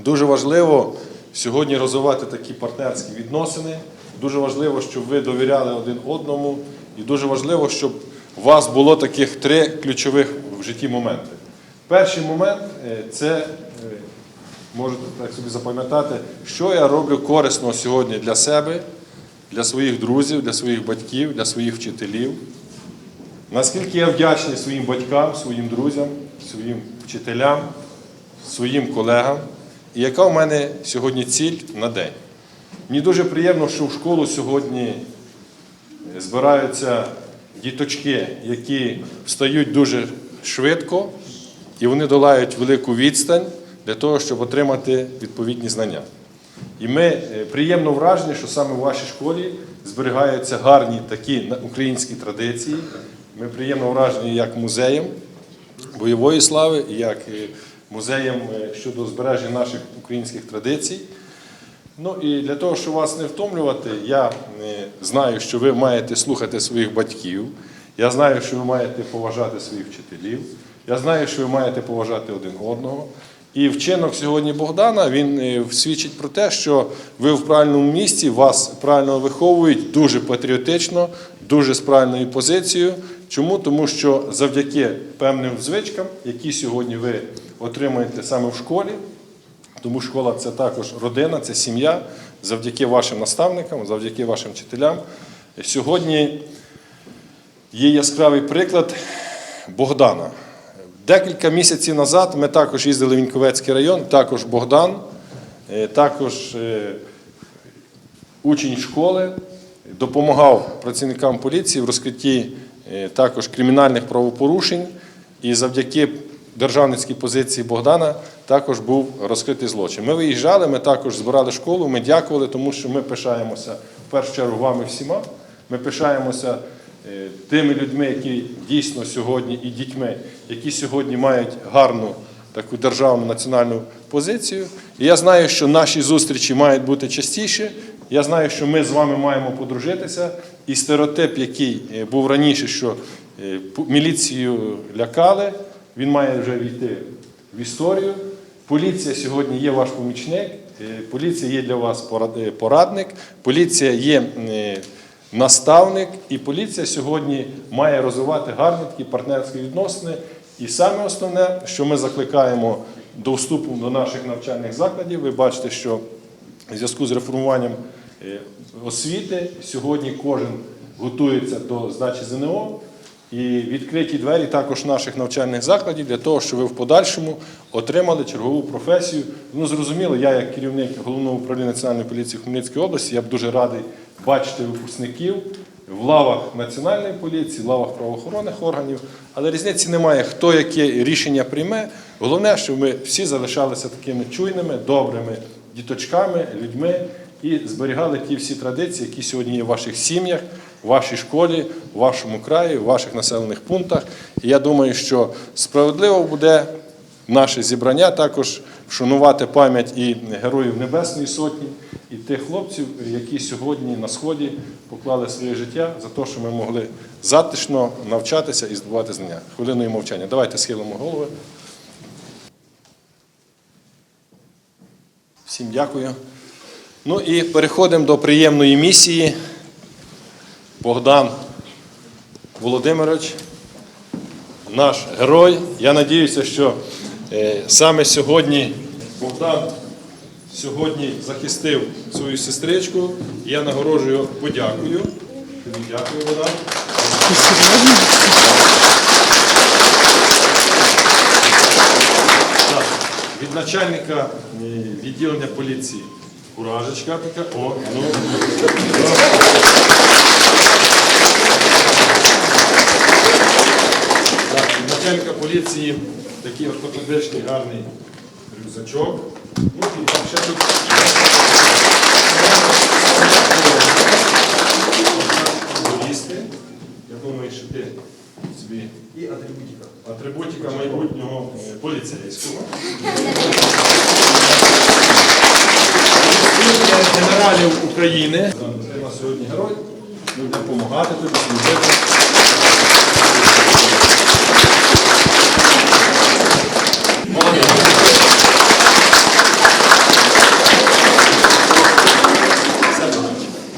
Дуже важливо сьогодні розвивати такі партнерські відносини. Дуже важливо, щоб ви довіряли один одному, і дуже важливо, щоб у вас було таких три ключових в житті моменти. Перший момент е, це е, можете так собі запам'ятати, що я роблю корисного сьогодні для себе, для своїх друзів, для своїх батьків, для своїх вчителів. Наскільки я вдячний своїм батькам, своїм друзям, своїм вчителям, своїм колегам, і яка в мене сьогодні ціль на день. Мені дуже приємно, що в школу сьогодні збираються діточки, які встають дуже швидко, і вони долають велику відстань для того, щоб отримати відповідні знання. І ми е, приємно вражені, що саме в вашій школі зберігаються гарні такі українські традиції. Ми приємно вражені як музеєм бойової слави, як е, музеєм е, щодо збереження наших українських традицій. Ну і для того, щоб вас не втомлювати, я е, знаю, що ви маєте слухати своїх батьків. Я знаю, що ви маєте поважати своїх вчителів. Я знаю, що ви маєте поважати один одного. І вчинок сьогодні Богдана він е, свідчить про те, що ви в правильному місці, вас правильно виховують дуже патріотично, дуже з правильною позицією. Чому? Тому що завдяки певним звичкам, які сьогодні ви отримуєте саме в школі, тому школа це також родина, це сім'я. Завдяки вашим наставникам, завдяки вашим вчителям. Сьогодні є яскравий приклад Богдана. Декілька місяців назад ми також їздили в Віньковецький район, також Богдан, е, також е, учень школи, допомагав працівникам поліції в розкритті також кримінальних правопорушень. І завдяки державницькій позиції Богдана також був розкритий злочин. Ми виїжджали, ми також збирали школу, ми дякували, тому що ми пишаємося в першу чергу вами всіма. Ми пишаємося е, тими людьми, які дійсно сьогодні, і дітьми, які сьогодні мають гарну таку державну національну позицію. І я знаю, що наші зустрічі мають бути частіше. Я знаю, що ми з вами маємо подружитися. І стереотип, який е, був раніше, що е, міліцію лякали, він має вже війти в історію. Поліція сьогодні є ваш помічник, е, поліція є для вас порадник, поліція є наставник, і поліція сьогодні має розвивати гарні такі партнерські відносини. І саме основне, що ми закликаємо до вступу до наших навчальних закладів, ви бачите, що в зв'язку з реформуванням е, освіти сьогодні кожен готується до здачі ЗНО. І відкриті двері також наших навчальних закладів для того, щоб ви в подальшому отримали чергову професію. Ну, зрозуміло, я як керівник головного управління національної поліції в Хмельницькій області, я б дуже радий бачити випускників в лавах національної поліції, в лавах правоохоронних органів. Але різниці немає, хто яке рішення прийме. Головне, щоб ми всі залишалися такими чуйними, добрими діточками, людьми і зберігали ті всі традиції, які сьогодні є в ваших сім'ях, в вашій школі, в вашому краї, в ваших населених пунктах. І я думаю, що справедливо буде наше зібрання також вшанувати пам'ять і героїв Небесної Сотні, і тих хлопців, які сьогодні на сході поклали своє життя за те, що ми могли затишно навчатися і здобувати знання. Хвилиною мовчання. Давайте схилимо голови. Всім дякую. Ну і переходимо до приємної місії. Богдан Володимирович, наш герой. Я надіюся, що е, саме сьогодні Богдан сьогодні захистив свою сестричку. Я нагороджую його подякою. Дякую. Так, від начальника е, відділення поліції. Куражечка така. О, ну. Так, начальника поліції такий ортопедичний гарний рюкзачок. І. Я думаю, що ти собі І атрибутика. атрибутика майбутнього е, поліцейського. Генералів України. Ти у нас сьогодні герой. Ми будемо допомагати тобі служити.